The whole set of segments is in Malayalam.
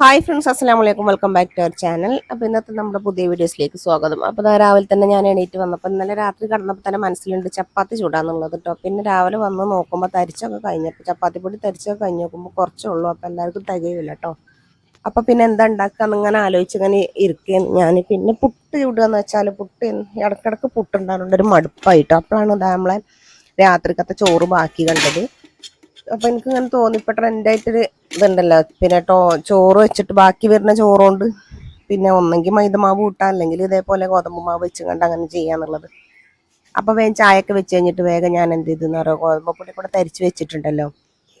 ഹായ് ഫ്രണ്ട്സ് അസ്സാം വലൈക്കും welcome back to our channel അപ്പോൾ ഇന്നത്തെ നമ്മുടെ പുതിയ വീഡിയോസിലേക്ക് സ്വാഗതം. അപ്പോൾ രാവിലെ തന്നെ ഞാൻ എണീറ്റ് വന്നപ്പോൾ ഇന്നലെ രാത്രി കടന്നപ്പോൾ തന്നെ മനസ്സിലുണ്ട് ചപ്പാത്തി ചൂടാന്നുള്ളത് കേട്ടോ പിന്നെ രാവിലെ വന്ന് നോക്കുമ്പോൾ തരിച്ചൊക്കെ കഴിഞ്ഞപ്പോൾ ചപ്പാത്തി പൊടി തരിച്ചൊക്കെ കഴിഞ്ഞ് നോക്കുമ്പോൾ കുറച്ചേ ഉള്ളൂ. അപ്പോൾ എല്ലാവർക്കും തികയില്ല കേട്ടോ അപ്പോൾ പിന്നെ എന്താ ഉണ്ടാക്കുക ഇങ്ങനെ ആലോചിച്ച് ഇങ്ങനെ ഇരിക്കുകയെന്ന് ഞാൻ പിന്നെ പുട്ട് ചൂടുക എന്ന് വെച്ചാൽ പുട്ട് ഇടക്കിടക്ക് പുട്ടുണ്ടാകുന്നുണ്ട് ഒരു മടുപ്പായിട്ടോ അപ്പോഴാണ് നമ്മളെ രാത്രിക്കത്തെ ചോറ് ബാക്കി കണ്ടത്. അപ്പൊ എനിക്ക് ഇങ്ങനെ തോന്നി ഇപ്പൊ ട്രെൻഡായിട്ടൊരു ഇതുണ്ടല്ലോ. പിന്നെ ടോ ചോറ് വെച്ചിട്ട് ബാക്കി വരുന്ന ചോറുകൊണ്ട് പിന്നെ ഒന്നെങ്കിൽ മൈദമാവ് കൂട്ടാം അല്ലെങ്കിൽ ഇതേപോലെ ഗോതമ്പ് മാവ് വെച്ച് കണ്ട് അങ്ങനെ ചെയ്യാന്നുള്ളത്. അപ്പൊ വേഗം ചായയൊക്കെ വെച്ച് കഴിഞ്ഞിട്ട് വേഗം ഞാൻ എന്ത് ചെയ്തെന്ന് പറയുക ഗോതമ്പ് പൊടി കൂടെ തരിച്ച് വെച്ചിട്ടുണ്ടല്ലോ.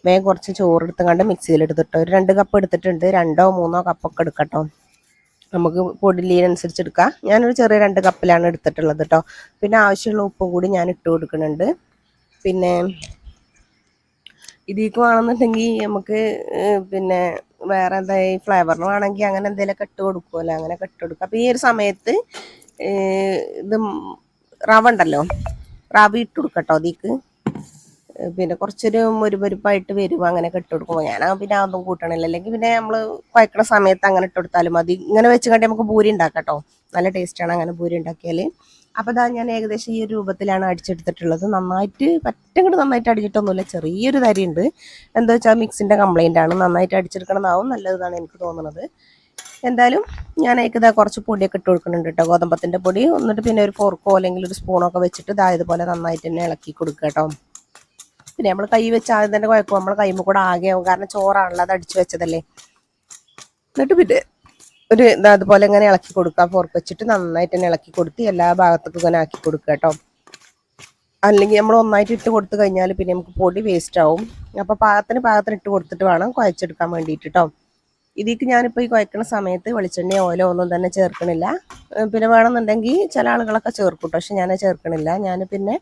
വേഗം കുറച്ച് ചോറ് എടുത്ത് കണ്ട് മിക്സിയിൽ എടുത്തിട്ടോ ഒരു രണ്ട് കപ്പ് എടുത്തിട്ടുണ്ട്. രണ്ടോ മൂന്നോ കപ്പൊക്കെ എടുക്കട്ടോ നമുക്ക് പൊടിലീനനുസരിച്ച് എടുക്കാം. ഞാനൊരു ചെറിയ രണ്ട് കപ്പിലാണ് എടുത്തിട്ടുള്ളത് കേട്ടോ പിന്നെ ആവശ്യമുള്ള ഉപ്പും കൂടി ഞാൻ ഇട്ട് കൊടുക്കുന്നുണ്ട്. പിന്നെ ഇതിലേക്ക് വേണമെന്നുണ്ടെങ്കിൽ നമുക്ക് പിന്നെ വേറെ എന്താ ഈ ഫ്ലേവറിന് വേണമെങ്കിൽ അങ്ങനെ എന്തെങ്കിലുമൊക്കെ ഇട്ട് കൊടുക്കുമല്ലോ അങ്ങനെ ഇട്ട് കൊടുക്കുക അപ്പോൾ ഈ ഒരു സമയത്ത് ഇത് റവ ഉണ്ടല്ലോ റവ ഇട്ട് കൊടുക്കട്ടോ അതിക്ക്. പിന്നെ കുറച്ചൊരു മുരുപരിപ്പായിട്ട് വരും അങ്ങനെ ഇട്ട് കൊടുക്കുമ്പോൾ ഞാൻ പിന്നെ അതൊന്നും കൂട്ടണില്ല. അല്ലെങ്കിൽ പിന്നെ നമ്മൾ കുഴക്കണ സമയത്ത് അങ്ങനെ ഇട്ട് കൊടുത്താലും മതി. ഇങ്ങനെ വെച്ച് കണ്ടി നമുക്ക് പൂരി ഉണ്ടാക്കാം നല്ല ടേസ്റ്റാണ് അങ്ങനെ പൂരി ഉണ്ടാക്കിയാൽ അപ്പോൾ ഇതാ ഞാൻ ഏകദേശം ഈ ഒരു രൂപത്തിലാണ് അടിച്ചെടുത്തിട്ടുള്ളത്. നന്നായിട്ട് പറ്റങ്ങോട്ട് നന്നായിട്ട് അടിച്ചിട്ടൊന്നുമില്ല ചെറിയൊരു തരിയുണ്ട്. എന്താ വെച്ചാൽ മിക്സിന്റെ കംപ്ലൈന്റ് ആണ്. നന്നായിട്ട് അടിച്ചെടുക്കണമെന്നാവും നല്ലതാണ് എനിക്ക് തോന്നുന്നത് എന്തായാലും ഞാൻ ഇതാ കുറച്ച് പൊടിയൊക്കെ ഇട്ട് കൊടുക്കുന്നുണ്ട് കേട്ടോ. ഗോതമ്പത്തിന്റെ പൊടി. എന്നിട്ട് പിന്നെ ഒരു ഫോർക്കോ അല്ലെങ്കിൽ ഒരു സ്പൂണൊക്കെ വെച്ചിട്ട് ഇതായതുപോലെ നന്നായിട്ട് തന്നെ ഇളക്കി കൊടുക്കുക കേട്ടോ. പിന്നെ നമ്മൾ കൈ വെച്ച് ആദ്യം തന്നെ കുഴക്കും. നമ്മൾ കൈമ കൂടെ ആകെയാവും കാരണം ചോറാണല്ലോ അത് അടിച്ചു വെച്ചതല്ലേ. എന്നിട്ട് പിന്നെ ഒരു ഇതാ അതുപോലെ ഇങ്ങനെ ഇളക്കി കൊടുക്കുക. ഫോർക്ക് വെച്ചിട്ട് നന്നായിട്ട് തന്നെ ഇളക്കി കൊടുത്ത് എല്ലാ ഭാഗത്തേക്കും ഇങ്ങനെ ആക്കി കൊടുക്കുക കേട്ടോ. അല്ലെങ്കിൽ നമ്മൾ ഒന്നായിട്ട് ഇട്ട് കൊടുത്തു കഴിഞ്ഞാൽ പിന്നെ നമുക്ക് പൊടി വേസ്റ്റ് ആവും. അപ്പോൾ പാകത്തിന് പാകത്തിന് ഇട്ട് കൊടുത്തിട്ട് വേണം കുഴച്ചെടുക്കാൻ വേണ്ടിയിട്ട് കേട്ടോ. ഇതിക്ക് ഞാനിപ്പോൾ ഈ കുഴക്കുന്ന സമയത്ത് വെളിച്ചെണ്ണ ഓല ഒന്നും തന്നെ ചേർക്കണില്ല. പിന്നെ വേണമെന്നുണ്ടെങ്കിൽ ചില ആളുകളൊക്കെ ചേർക്കും പക്ഷെ ഞാൻ ചേർക്കണില്ല. ഞാൻ പിന്നെ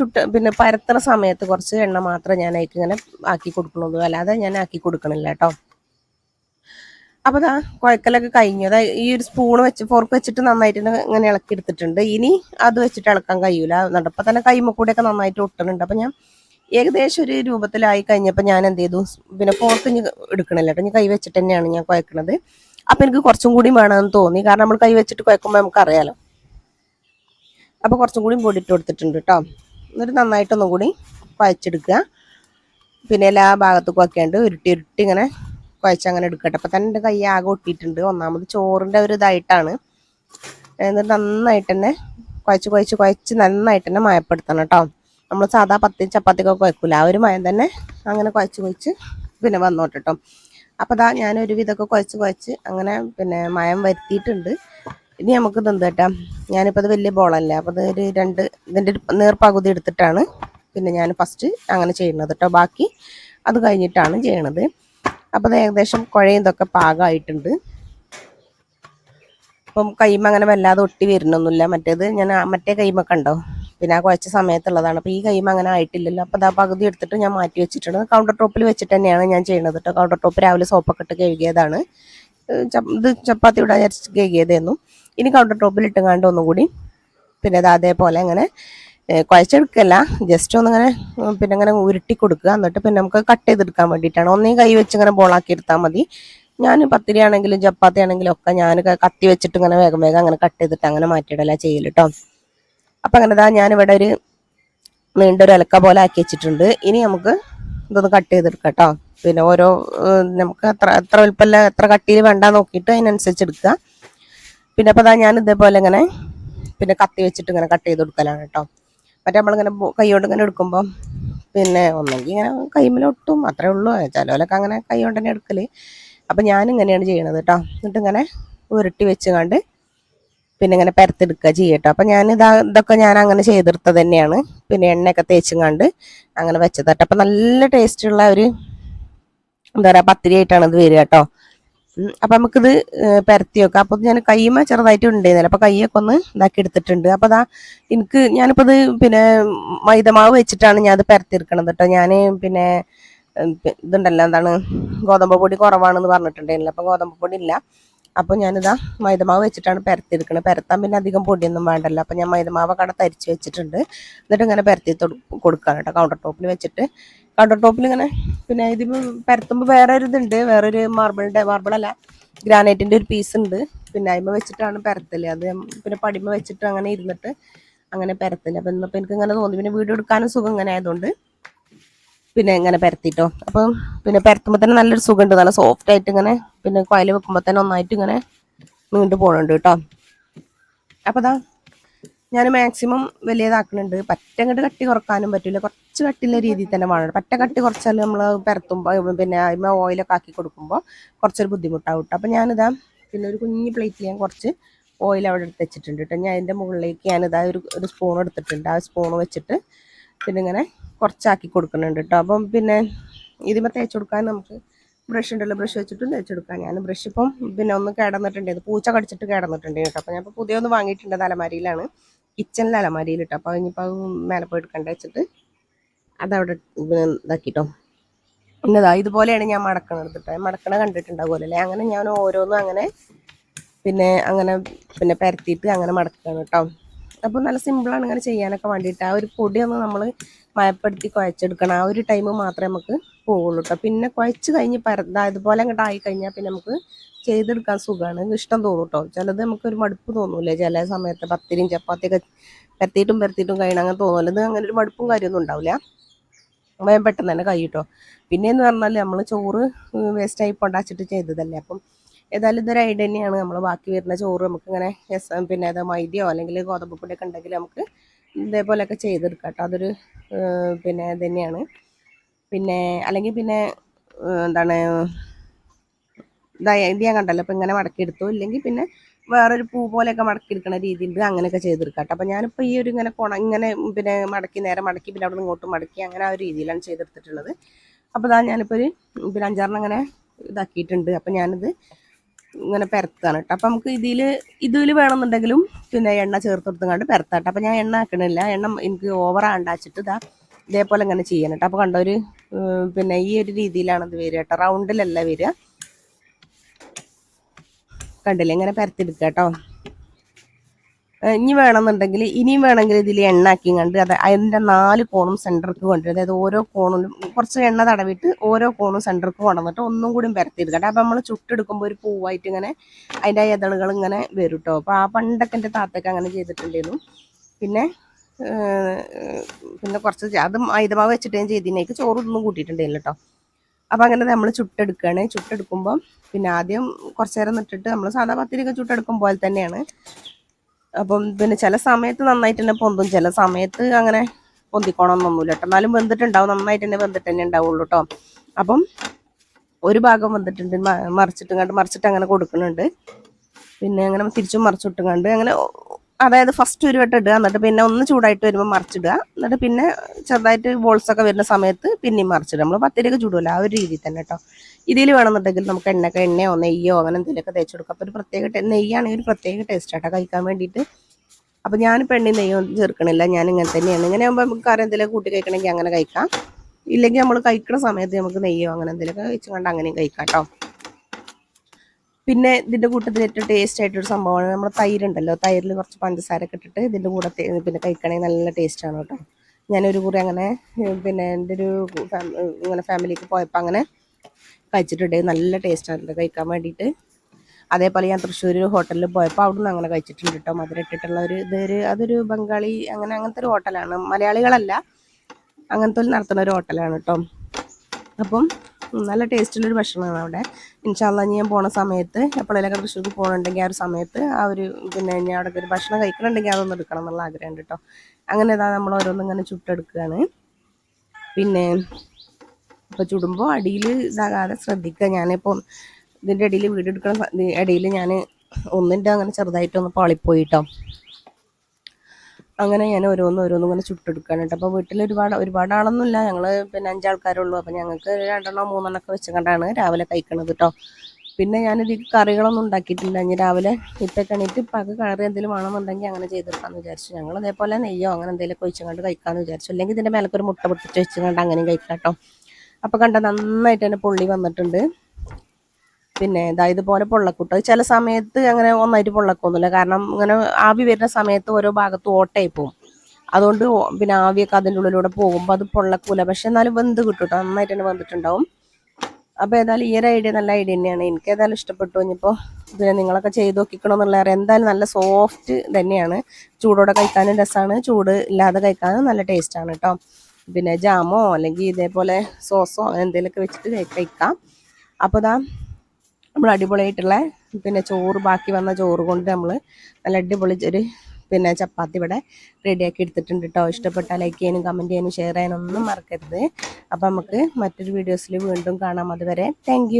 ചുട്ട് പിന്നെ പരത്തണ സമയത്ത് കുറച്ച് എണ്ണ മാത്രം ഞാൻ അതിക്ക് ഇങ്ങനെ ആക്കി കൊടുക്കണുള്ളൂ. അല്ലാതെ ഞാൻ ആക്കി കൊടുക്കണില്ല കേട്ടോ. അപ്പോൾ അതാ കുഴക്കലൊക്കെ കഴിഞ്ഞു. അതാ ഈ ഒരു സ്പൂൺ വെച്ച് ഫോർക്ക് വെച്ചിട്ട് നന്നായിട്ട് ഇങ്ങനെ ഇളക്കി എടുത്തിട്ടുണ്ട്. ഇനി അത് വെച്ചിട്ട് ഇളക്കാൻ കഴിയൂല. നടപ്പ തന്നെ കൈമ കൂടെയൊക്കെ നന്നായിട്ട് ഒട്ടുന്നുണ്ട് അപ്പം ഞാൻ ഏകദേശം ഒരു രൂപത്തിലായി കഴിഞ്ഞപ്പോൾ ഞാൻ എന്ത് ചെയ്തു? പിന്നെ ഫോർക്ക് ഇനി എടുക്കണില്ല കേട്ടോ. ഇനി കൈ വെച്ചിട്ട് തന്നെയാണ് ഞാൻ കുഴക്കണത്. അപ്പം എനിക്ക് കുറച്ചും കൂടി വേണമെന്ന് തോന്നി. കാരണം നമ്മൾ കൈ വെച്ചിട്ട് കുഴക്കുമ്പോ നമുക്ക് അറിയാലോ അപ്പോൾ കുറച്ചും കൂടി പൊടിയിട്ട് കൊടുത്തിട്ടുണ്ട് കേട്ടോ. എന്നിട്ട് നന്നായിട്ടൊന്നും കൂടി കുഴച്ചെടുക്കുക. പിന്നെ എല്ലാ ഭാഗത്തേക്കും ഉണ്ട്. ഉരുട്ടി ഉരുട്ടി ഇങ്ങനെ കുഴച്ച് അങ്ങനെ എടുക്കട്ടെ. അപ്പം തന്നെ എന്റെ കൈ ആകെ ഒട്ടിയിട്ടുണ്ട്. ഒന്നാമത് ചോറിന്റെ ഒരു ഇതായിട്ടാണ്. എന്നിട്ട് നന്നായിട്ട് തന്നെ കുഴച്ച് കുഴച്ച് കുഴച്ച് നന്നായിട്ട് തന്നെ മയപ്പെടുത്തണം കേട്ടോ. നമ്മൾ സാധാ പത്തി ചപ്പാത്തിക്കൊക്കെ കുഴക്കില്ല ആ ഒരു മയം തന്നെ അങ്ങനെ കുഴച്ച് കുഴച്ച് പിന്നെ വന്നോട്ടെ കേട്ടോ. അപ്പോൾ അതാ ഞാനൊരു വിധമൊക്കെ കുഴച്ച് കുഴച്ച് അങ്ങനെ പിന്നെ മയം വരുത്തിയിട്ടുണ്ട്. ഇനി നമുക്ക് ഇത് ഞാനിപ്പോൾ അത് വലിയ ബോളല്ലേ അപ്പോൾ അത് ഒരു രണ്ട് ഇതിന്റെ ഒരു നേർപകുതി എടുത്തിട്ടാണ് പിന്നെ ഞാൻ ഫസ്റ്റ് അങ്ങനെ ചെയ്യുന്നത് കേട്ടോ ബാക്കി അത് കഴിഞ്ഞിട്ടാണ് ചെയ്യണത്. അപ്പോൾ അത് ഏകദേശം കുഴയും പാകമായിട്ടുണ്ട് അപ്പം കൈമ അങ്ങനെ വല്ലാതെ ഒട്ടി വരുന്നൊന്നുമില്ല. മറ്റേത് ഞാൻ മറ്റേ കൈമൊക്കെ ഉണ്ടോ പിന്നെ ആ കുഴച്ച സമയത്തുള്ളതാണ്. അപ്പോൾ ഈ കൈമ അങ്ങനെ ആയിട്ടില്ലല്ലോ. അപ്പോൾ അതാ പകുതി എടുത്തിട്ട് ഞാൻ മാറ്റി വെച്ചിട്ടുണ്ട്. കൗണ്ടർ ടോപ്പിൽ വെച്ചിട്ട് തന്നെയാണ് ഞാൻ ചെയ്യുന്നത് കേട്ടോ കൗണ്ടർ ടോപ്പ് രാവിലെ സോപ്പൊക്കെ ഇട്ട് കഴുകിയതാണ്. ഇത് ചപ്പാത്തി ഇടാൻ വിചാരിച്ച് കഴുകിയതായിരുന്നു. ഇനി കൗണ്ടർ ടോപ്പിൽ ഇട്ടുങ്ങാണ്ട് ഒന്നും കൂടി പിന്നെ അത് അതേപോലെ അങ്ങനെ കുഴച്ചെടുക്കല്ല. ജസ്റ്റ് ഒന്നിങ്ങനെ പിന്നെ അങ്ങനെ ഉരുട്ടി കൊടുക്കുക. എന്നിട്ട് പിന്നെ നമുക്ക് കട്ട് ചെയ്തെടുക്കാൻ വേണ്ടിയിട്ടാണ്. ഒന്നേ കൈ വെച്ച് ഇങ്ങനെ ബോളാക്കി എടുത്താൽ മതി. ഞാൻ പത്തിരി ആണെങ്കിലും ചപ്പാത്തി ആണെങ്കിലും ഒക്കെ ഞാൻ കത്തി വെച്ചിട്ട് ഇങ്ങനെ വേഗം വേഗം അങ്ങനെ കട്ട് ചെയ്തിട്ട് അങ്ങനെ മാറ്റിയിടല ചെയ്യൽ കേട്ടോ അപ്പം അങ്ങനെ ഇതാ ഞാനിവിടെ ഒരു നീണ്ടൊരു അലക്ക പോലെ ആക്കി വെച്ചിട്ടുണ്ട്. ഇനി നമുക്ക് ഇതൊന്ന് കട്ട് ചെയ്തെടുക്കാം കേട്ടോ പിന്നെ ഓരോ നമുക്ക് എത്ര എത്ര വലുപ്പമല്ല എത്ര കട്ടിയിൽ വേണ്ട നോക്കിയിട്ട് അതിനനുസരിച്ച് എടുക്കുക. പിന്നെ അപ്പോൾ ഞാൻ ഇതേപോലെ ഇങ്ങനെ പിന്നെ കത്തി വെച്ചിട്ട് ഇങ്ങനെ കട്ട് ചെയ്ത് കൊടുക്കലാണ് കേട്ടോ മറ്റേ നമ്മളിങ്ങനെ കൈകൊണ്ട് ഇങ്ങനെ എടുക്കുമ്പോൾ പിന്നെ ഒന്നെങ്കിൽ ഇങ്ങനെ കൈമിലൊട്ടും അത്രേ ഉള്ളൂ. ചിലവരൊക്കെ അങ്ങനെ കൈ കൊണ്ട് തന്നെ എടുക്കൽ. അപ്പം ഞാനിങ്ങനെയാണ് ചെയ്യണത് കേട്ടോ എന്നിട്ട് ഇങ്ങനെ ഉരുട്ടി വെച്ചുകൊണ്ട് പിന്നെ ഇങ്ങനെ പരത്തെടുക്കുക ചെയ്യട്ടോ അപ്പം ഞാൻ ഇതാ ഇതൊക്കെ ഞാൻ അങ്ങനെ ചെയ്തെടുത്തത് തന്നെയാണ്. പിന്നെ എണ്ണയൊക്കെ തേച്ചും അങ്ങനെ വെച്ചത് കേട്ടോ അപ്പം നല്ല ടേസ്റ്റുള്ള ഒരു എന്താ പറയുക പത്തിരി ആയിട്ടാണ് ഇത് വരിക കേട്ടോ അപ്പൊ നമുക്കിത് പരത്തി വെക്കാം. അപ്പൊ ഞാൻ കൈമ ചെറുതായിട്ട് ഉണ്ടായിരുന്നില്ല അപ്പൊ കൈയൊക്കെ ഒന്ന് ഇതാക്കി എടുത്തിട്ടുണ്ട്. അപ്പൊ അതാ എനിക്ക് ഞാനിപ്പോ ഇത് പിന്നെ മൈദമാവ് വെച്ചിട്ടാണ് ഞാൻ അത് പരത്തിയെടുക്കണത് കേട്ടോ ഞാൻ പിന്നെ ഇതുണ്ടല്ലോ എന്താണ് ഗോതമ്പ് പൊടി കുറവാണെന്ന് പറഞ്ഞിട്ടുണ്ടായിരുന്നില്ല. അപ്പൊ ഗോതമ്പ് പൊടി ഇല്ല. അപ്പോൾ ഞാനിതാ മൈദമാവ് വെച്ചിട്ടാണ് പരത്തിയെടുക്കുന്നത് പരത്താൻ പിന്നെ അധികം പൊടിയൊന്നും വേണ്ടല്ലോ. അപ്പോൾ ഞാൻ മൈദമാവ് കട തരിച്ച് വെച്ചിട്ടുണ്ട്. എന്നിട്ട് ഇങ്ങനെ പരത്തി കൊടുക്കുകയാണ് കേട്ടോ. കൗണ്ടർ ടോപ്പിൽ വെച്ചിട്ട്. കൗണ്ടർ ടോപ്പിൽ ഇങ്ങനെ പിന്നെ ഇത് പരത്തുമ്പോൾ വേറെ ഒരു ഇതുണ്ട്. വേറൊരു മാർബിളിന്റെ മാർബിളല്ല ഗ്രാനൈറ്റിന്റെ ഒരു പീസ് ഉണ്ട്. പിന്നെ അതിമ വെച്ചിട്ടാണ് പരത്തൽ. അത് പിന്നെ പടിമ വെച്ചിട്ട് അങ്ങനെ ഇരുന്നിട്ട് അങ്ങനെ പരത്തൽ. അപ്പം ഇന്നിപ്പോൾ എനിക്ക് ഇങ്ങനെ തോന്നി. പിന്നെ വീഡിയോ എടുക്കാനും സുഖം ഇങ്ങനെ ആയതുകൊണ്ട് പിന്നെ ഇങ്ങനെ പരത്തിട്ടോ. അപ്പം പിന്നെ പരത്തുമ്പോൾ തന്നെ നല്ലൊരു സുഖമുണ്ട്. നല്ല സോഫ്റ്റ് ആയിട്ട് ഇങ്ങനെ പിന്നെ കോയിൽ വെക്കുമ്പോൾ തന്നെ ഒന്നായിട്ട് ഇങ്ങനെ നീണ്ടു പോകണുണ്ട് കേട്ടോ. അപ്പോൾ അതാ ഞാൻ മാക്സിമം വലിയതാക്കുന്നുണ്ട് പറ്റ അങ്ങോട്ട് കട്ടി കുറക്കാനും പറ്റില്ല കുറച്ച് കട്ടിയുള്ള രീതിയിൽ തന്നെ വേണം. പറ്റ കട്ടി കുറച്ചാൽ നമ്മൾ പരത്തുമ്പോൾ പിന്നെ അതിമ ഓയിലൊക്കെ ആക്കി കൊടുക്കുമ്പോൾ കുറച്ചൊരു ബുദ്ധിമുട്ടാവും കേട്ടോ അപ്പോൾ ഞാനിതാ പിന്നെ ഒരു കുഞ്ഞ് പ്ലേറ്റിൽ ഞാൻ കുറച്ച് ഓയിൽ അവിടെ എടുത്ത് വെച്ചിട്ടുണ്ട് കേട്ടോ ഞാൻ അതിന്റെ മുകളിലേക്ക് ഞാനിതാ ഒരു ഒരു സ്പൂൺ എടുത്തിട്ടുണ്ട്. ആ സ്പൂൺ വെച്ചിട്ട് പിന്നെ ഇങ്ങനെ കുറച്ചാക്കി കൊടുക്കുന്നുണ്ട് കേട്ടോ. അപ്പം പിന്നെ ഇതിമേ തേച്ച് കൊടുക്കാൻ നമുക്ക് ബ്രഷ് ഉണ്ടല്ലോ ബ്രഷ് വെച്ചിട്ട് തേച്ചെടുക്കാം ഞാൻ ബ്രഷ് ഇപ്പം പിന്നെ ഒന്ന് കിടന്നിട്ടുണ്ട്. പൂച്ച കടിച്ചിട്ട് കിടന്നിട്ടുണ്ട് കേട്ടോ. അപ്പം ഞാൻ ഇപ്പോൾ പുതിയ ഒന്ന് വാങ്ങിയിട്ടുണ്ട് അലമാരിയിലാണ്. കിച്ചണിലെ അലമാരിയിൽ ഇട്ടോ. അപ്പോൾ ഇനിയിപ്പോൾ അത് മേലെ പോയി എടുക്കണ്ട വെച്ചിട്ട് അതവിടെ ഇതാക്കിട്ടോ. പിന്നെതാ ഇതുപോലെയാണ് ഞാൻ മടക്കണത് കേട്ടോ. മടക്കണ കണ്ടിട്ടുണ്ടാവുമല്ലോ അങ്ങനെ ഞാൻ ഓരോന്നും അങ്ങനെ പിന്നെ അങ്ങനെ പിന്നെ പരത്തിയിട്ട് അങ്ങനെ മടക്കുകയാണ് കേട്ടോ. അപ്പോൾ നല്ല സിമ്പിളാണ് ഇങ്ങനെ ചെയ്യാനൊക്കെ വേണ്ടിയിട്ട്. ആ ഒരു പൊടിയൊന്ന് നമ്മൾ മയപ്പെടുത്തി കുഴച്ചെടുക്കണം. ആ ഒരു ടൈം മാത്രമേ നമുക്ക് പോകുള്ളൂ കേട്ടോ പിന്നെ കുഴച്ച് കഴിഞ്ഞ് പരതാ ഇതുപോലെ അങ്ങോട്ട് ആയി കഴിഞ്ഞാൽ പിന്നെ നമുക്ക് ചെയ്തെടുക്കാൻ സുഖമാണ് ഇഷ്ടം തോന്നും കേട്ടോ ചിലത് നമുക്കൊരു മടുപ്പ് തോന്നൂലേ? ചില സമയത്ത് പത്തിരിയും ചപ്പാത്തിയൊക്കെ പരത്തിയിട്ടും പരത്തിയിട്ടും കഴിയണം അങ്ങനെ തോന്നുമല്ലോ ഇത് അങ്ങനെ ഒരു മടുപ്പും കാര്യമൊന്നും ഉണ്ടാവില്ല. വേഗം പെട്ടെന്ന് തന്നെ കഴിയും പിന്നെയെന്ന് പറഞ്ഞാൽ നമ്മൾ ചോറ് വേസ്റ്റായി പൊണ്ടാച്ചിട്ട് ചെയ്തതല്ലേ? അപ്പം ഏതായാലും ഇതൊരു ഐഡിയ തന്നെയാണ്. നമ്മൾ ബാക്കി വരുന്ന ചോറ് നമുക്ക് ഇങ്ങനെ രസം പിന്നെ അത് മൈദയോ അല്ലെങ്കിൽ ഗോതമ്പ് പൊടിയൊക്കെ ഉണ്ടെങ്കിൽ നമുക്ക് ഇതേപോലെയൊക്കെ ചെയ്തെടുക്കാം കേട്ടോ അതൊരു പിന്നെ തന്നെയാണ്. പിന്നെ അല്ലെങ്കിൽ പിന്നെ എന്താണ് ഇതായ ഇത് ഞാൻ കണ്ടല്ലോ. അപ്പം ഇങ്ങനെ മടക്കിയെടുത്തു. ഇല്ലെങ്കിൽ പിന്നെ വേറൊരു പൂ പോലെയൊക്കെ മടക്കിയെടുക്കുന്ന രീതിയിൽ അങ്ങനെയൊക്കെ ചെയ്തെടുക്കാം കേട്ടോ അപ്പം ഞാനിപ്പോൾ ഈ ഒരു ഇങ്ങനെ കൊണ ഇങ്ങനെ പിന്നെ മടക്കി നേരെ മടക്കി പിന്നെ അവിടെ ഇങ്ങോട്ട് മടക്കി അങ്ങനെ ആ ഒരു രീതിയിലാണ് ചെയ്തെടുത്തിട്ടുള്ളത്. അപ്പോൾ ഇതാ ഞാനിപ്പോൾ ഒരു പിന്നെ അഞ്ചാറിന് അങ്ങനെ ഇതാക്കിയിട്ടുണ്ട്. അപ്പം ഞാനിത് ഇങ്ങനെ പെരത്താണ് കേട്ടോ. അപ്പം നമുക്ക് ഇതിൽ ഇതിൽ വേണമെന്നുണ്ടെങ്കിലും പിന്നെ എണ്ണ ചേർത്ത് കൊടുത്തങ്ങാണ്ട് കേട്ടോ. അപ്പം ഞാൻ എണ്ണ ആക്കണില്ല. എണ്ണ എനിക്ക് ഓവർ ആണ്ടാച്ചിട്ട് ഇതാ ഇതേപോലെ ഇങ്ങനെ ചെയ്യണം കേട്ടോ. അപ്പോൾ കണ്ടൊരു പിന്നെ ഈ ഒരു രീതിയിലാണ് ഇത് വരിക കേട്ടോ. റൗണ്ടിലല്ല വരിക. കണ്ടില്ലേ? ഇങ്ങനെ പരത്തിയെടുക്കുക കേട്ടോ. ഇനി വേണമെന്നുണ്ടെങ്കിൽ ഇനിയും വേണമെങ്കിൽ ഇതിൽ എണ്ണ ആക്കി കണ്ട് അത് അതിന്റെ നാല് കോണും സെന്റർക്ക് കൊണ്ടുവരും. അതായത് ഓരോ കോണിലും കുറച്ച് എണ്ണ തടവിട്ട് ഓരോ കോണും സെന്റർക്ക് കൊണ്ടുവന്നിട്ട് ഒന്നും കൂടി പരത്തിയെടുക്കട്ടെ അപ്പം നമ്മൾ ചുട്ടെടുക്കുമ്പോൾ ഒരു പൂവായിട്ട് ഇങ്ങനെ അതിന്റെ ഇതളുകൾ ഇങ്ങനെ വരും കേട്ടോ അപ്പോൾ ആ പണ്ടൊക്കെ എന്റെ താത്തയ്ക്ക് അങ്ങനെ ചെയ്തിട്ടുണ്ടായിരുന്നു. പിന്നെ പിന്നെ കുറച്ച് അത് മൈദമാവ് വെച്ചിട്ട് ഞാൻ ചെയ്തതിനേക്ക് ചോറൊന്നും കൂട്ടിയിട്ടുണ്ടായില്ല കേട്ടോ അപ്പം അങ്ങനെ നമ്മൾ ചുട്ടെടുക്കുകയാണ് ചുട്ടെടുക്കുമ്പം പിന്നെ ആദ്യം കുറച്ച് നേരം നിട്ടിട്ട് നമ്മൾ സാധാ പത്തിരിയൊക്കെ ചുട്ടെടുക്കും പോലെ തന്നെയാണ് അപ്പം പിന്നെ ചില സമയത്ത് നന്നായിട്ട് തന്നെ പൊന്തും. ചില സമയത്ത് അങ്ങനെ പൊന്തിക്കോണമെന്നൊന്നുമില്ല കേട്ടോ എന്നാലും വെന്തിട്ടുണ്ടാവും. നന്നായിട്ട് തന്നെ വെന്തിട്ട് തന്നെ ഉണ്ടാവുള്ളൂ കേട്ടോ അപ്പം ഒരു ഭാഗം വന്നിട്ടുണ്ട് മറിച്ചിട്ടും കണ്ട് മറിച്ചിട്ട് അങ്ങനെ കൊടുക്കുന്നുണ്ട്. പിന്നെ അങ്ങനെ തിരിച്ചും മറിച്ചിട്ടും കണ്ട് അങ്ങനെ അതായത് ഫസ്റ്റ് ഒരു വട്ടം ഇടുക എന്നിട്ട് പിന്നെ ഒന്ന് ചൂടായിട്ട് വരുമ്പോൾ മറിച്ചിടുക. എന്നിട്ട് പിന്നെ ചെറുതായിട്ട് ബോൾസ് ഒക്കെ വരുന്ന സമയത്ത് പിന്നെയും മറിച്ചിടുക. നമ്മൾ പത്തിരിയൊക്കെ ചൂടുമല്ലോ ആ ഒരു രീതിയിൽ തന്നെ കേട്ടോ ഇതിൽ വേണമെന്നുണ്ടെങ്കിൽ നമുക്ക് എണ്ണയൊക്കെ എണ്ണയോ നെയ്യോ അങ്ങനെ എന്തെങ്കിലുമൊക്കെ തേച്ച് കൊടുക്കാം. അപ്പോൾ ഒരു പ്രത്യേക നെയ്യാണെങ്കിൽ ഒരു പ്രത്യേക ടേസ്റ്റ് ആട്ടോ കഴിക്കാൻ വേണ്ടിയിട്ട്. അപ്പോൾ ഞാനിപ്പോൾ എണ്ണയും നെയ്യും ചേർക്കണില്ല. ഞാൻ ഇങ്ങനെ തന്നെയാണ്. ഇങ്ങനെ ആകുമ്പോൾ നമുക്ക് കറി എന്തെങ്കിലും കൂട്ടി കഴിക്കണമെങ്കിൽ അങ്ങനെ കഴിക്കാം. ഇല്ലെങ്കിൽ നമ്മൾ കഴിക്കുന്ന സമയത്ത് നമുക്ക് നെയ്യോ അങ്ങനെ എന്തെങ്കിലുമൊക്കെ കഴിച്ചുകൊണ്ട് അങ്ങനെയും കഴിക്കാം കേട്ടോ പിന്നെ ഇതിന്റെ കൂട്ടത്തിൽ ഏറ്റവും ടേസ്റ്റ് ആയിട്ടൊരു സംഭവമാണ് നമ്മുടെ തൈരുണ്ടല്ലോ. തൈരിൽ കുറച്ച് പഞ്ചസാര ഇട്ടിട്ട് ഇതിന്റെ കൂടെ പിന്നെ കഴിക്കണമെങ്കിൽ നല്ല ടേസ്റ്റാണ് കേട്ടോ. ഞാനൊരു കുറി അങ്ങനെ പിന്നെ എന്റെ ഒരു ഇങ്ങനെ ഫാമിലിക്ക് പോയപ്പോൾ അങ്ങനെ കഴിച്ചിട്ടുണ്ട്. നല്ല ടേസ്റ്റാണ് കഴിക്കാൻ വേണ്ടിയിട്ട്. അതേപോലെ ഞാൻ തൃശ്ശൂർ ഹോട്ടലിൽ പോയപ്പോൾ അവിടുന്ന് അങ്ങനെ കഴിച്ചിട്ടുണ്ട് കേട്ടോ. മധുര ഇട്ടിട്ടുള്ള ഒരു ഇതൊരു അതൊരു ബംഗാളി അങ്ങനെ അങ്ങനത്തെ ഒരു ഹോട്ടലാണ് മലയാളികളല്ല അങ്ങനത്തെ ഒരു നടത്തുന്ന ഒരു ഹോട്ടലാണ് കേട്ടോ. അപ്പം നല്ല ടേസ്റ്റുള്ളൊരു ഭക്ഷണമാണ് അവിടെ. ഇൻഷാല്ല ഞാൻ പോണ സമയത്ത് എപ്പോഴേലൊക്കെ തൃശ്ശൂർക്ക് പോകണുണ്ടെങ്കിൽ ആ ഒരു സമയത്ത് ആ ഒരു പിന്നെ ഞാൻ അവിടെ ഒരു ഭക്ഷണം കഴിക്കണമെങ്കിൽ അതൊന്നും എടുക്കണം എന്നുള്ള ആഗ്രഹമുണ്ട് കേട്ടോ അങ്ങനെ ഇതാ നമ്മൾ ഓരോന്നും ഇങ്ങനെ ചുട്ടെടുക്കുകയാണ് പിന്നെ ഇപ്പോൾ ചുടുമ്പോൾ അടിയിൽ ഇതാകാതെ ശ്രദ്ധിക്കുക ഞാനിപ്പോൾ ഇതിന്റെ ഇടയിൽ വീടെടുക്കണം ഇടയിൽ ഞാൻ ഒന്നിന്റെ അങ്ങനെ ചെറുതായിട്ടൊന്ന് പാളിപ്പോയി കേട്ടോ അങ്ങനെ ഞാൻ ഓരോന്നും ഓരോന്നും ഇങ്ങനെ ചുട്ടെടുക്കുകയാണ് അപ്പോൾ വീട്ടിൽ ഒരുപാട് ഒരുപാട് ആളൊന്നുമില്ല ഞങ്ങൾ പിന്നെ അഞ്ചാൾക്കാരുള്ളൂ. അപ്പോൾ ഞങ്ങൾക്ക് രണ്ടെണ്ണോ മൂന്നെണ്ണം ഒക്കെ വെച്ച് കണ്ടാണ് രാവിലെ കഴിക്കണത് കേട്ടോ. പിന്നെ ഞാനിത് കറികളൊന്നും ഉണ്ടാക്കിയിട്ടില്ല. ഇനി രാവിലെ ഇപ്പൊക്കെ എണീറ്റ് പക കറി എന്തെങ്കിലും വേണമെന്നുണ്ടെങ്കിൽ അങ്ങനെ ചെയ്തെടുക്കാമെന്ന് വിചാരിച്ചു. ഞങ്ങൾ അതേപോലെ നെയ്യോ അങ്ങനെ എന്തെങ്കിലുമൊക്കെ ഒഴിച്ച് കണ്ട് കഴിക്കാമെന്ന് വിചാരിച്ചു. അല്ലെങ്കിൽ ഇതിന്റെ മേലൊക്കെ ഒരു മുട്ട പൊട്ടിച്ച് വെച്ച് കണ്ട് അങ്ങനെയും കഴിക്കാം കേട്ടോ. അപ്പോൾ കണ്ട നന്നായിട്ട് തന്നെ പൊള്ളി വന്നിട്ടുണ്ട്. പിന്നെ ഇതാ ഇതുപോലെ പൊള്ളക്കൂട്ടോ. ചില സമയത്ത് അങ്ങനെ ഒന്നായിട്ട് പൊള്ളക്കൊന്നുമില്ല. കാരണം ഇങ്ങനെ ആവി വരുന്ന സമയത്ത് ഓരോ ഭാഗത്ത് ഓട്ടയായി പോകും അതുകൊണ്ട് പിന്നെ ആവിയൊക്കെ അതിന്റെ ഉള്ളിലൂടെ പോകുമ്പോൾ അത് പൊള്ളക്കൂല. പക്ഷെ എന്നാലും വെന്ത് കിട്ടും കേട്ടോ നന്നായിട്ട് തന്നെ വെന്തിട്ടുണ്ടാവും അപ്പോൾ ഏതായാലും ഈ ഒരു ഐഡിയ നല്ല ഐഡിയ തന്നെയാണ്. എനിക്ക് ഏതായാലും ഇഷ്ടപ്പെട്ടു. ഇനിയിപ്പോൾ പിന്നെ നിങ്ങളൊക്കെ ചെയ്ത് നോക്കിക്കണമെന്നുള്ള എന്തായാലും നല്ല സോഫ്റ്റ് തന്നെയാണ്. ചൂടോടെ കഴിക്കാനും രസമാണ് ചൂട് ഇല്ലാതെ കഴിക്കാനും നല്ല ടേസ്റ്റാണ് കേട്ടോ പിന്നെ ജാമോ അല്ലെങ്കിൽ ഇതേപോലെ സോസോ അങ്ങനെ എന്തെങ്കിലുമൊക്കെ വെച്ചിട്ട് കഴിക്കാം. അപ്പോൾ ഇതാ നമ്മൾ അടിപൊളിയായിട്ടുള്ള പിന്നെ ചോറ് ബാക്കി വന്ന ചോറ് കൊണ്ട് നമ്മൾ നല്ല അടിപൊളി ഒരു പിന്നെ ചപ്പാത്തി ഇവിടെ റെഡിയാക്കി എടുത്തിട്ടുണ്ട് കേട്ടോ ഇഷ്ടപ്പെട്ടാൽ ലൈക്ക് ചെയ്യാനും കമന്റ് ചെയ്യാനും ഷെയർ ചെയ്യാനും ഒന്നും മറക്കരുത്. അപ്പം നമുക്ക് മറ്റൊരു വീഡിയോസിൽ വീണ്ടും കാണാം. അതുവരെ താങ്ക്